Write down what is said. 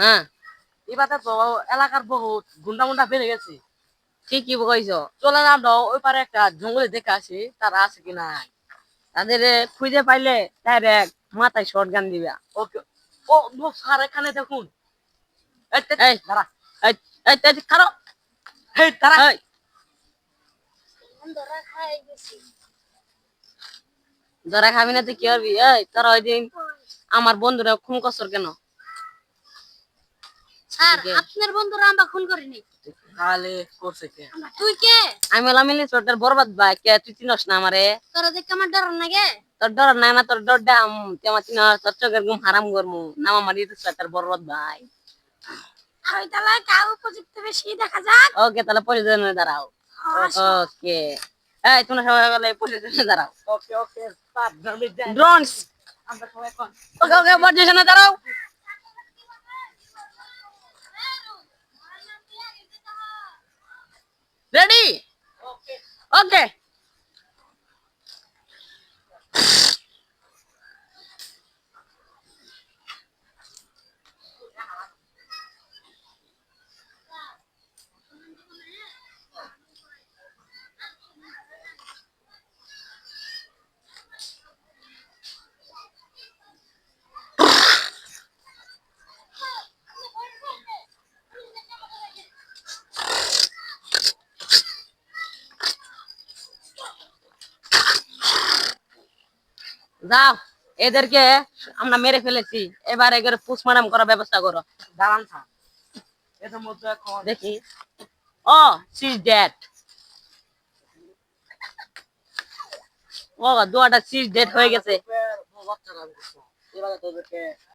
হ্যাঁ। এবারে তো এলাকার বহুত গুন্ডা মুন্ডা বেড়ে গেছে। ঠিকই কইছ? চলে না আমরা ওই পারে একটা জঙ্গলে দেখে আসি তারা আছে কিনা তাদের খুঁজে পাইলে ডাইরেক্ট মাথায় শর্ট গান দিবা। ওকে ও নো স্যার এখানে দেখুন। এই। দাঁড়া। এই এই খারো এই দাঁড়া। এই। ধরা খাবি না তুই কি করবি? এই তোরা ওই দিন আমার বন্ধুরা খুন করছর কেন? ওকে। আপনার বন্ধুরা আমরা খুন করিনি। তাহলে করছে কে? তুই কে? আমি হলাম মিলি তোর বরবাদ ভাই কে? তুই চিনস না আমারে? তোরা দেখে আমার ডর লাগে তোর ডর নাই না তোর ডর ডাম তুই আমার চিনস তোর চোখের ঘুম হারাম করমু। নাম আমার ইউটিউব তোর বরবাদ ভাই। আর তালা কাউ উপযুক্ত বেশি দেখা যাক। ওকে তাহলে পরিজনে দাঁড়াও। ওকে। এই তোমরা সবাই বলে পরিজনে দাঁড়াও। ওকে ওকে ড্রোনস আমরা সবাই কোন ওকে ওকে পরিজনে দাঁড়াও। রেডি ওকে যাও, এদেরকে আমরা মেরে ফেলেছি। এবার এদের পুষমারাম করার ব্যবস্থা করো। দাঁড়ান দেখি। ও সি ডেড ও, দুয়াটা সিজ ডেট হয়ে গেছে।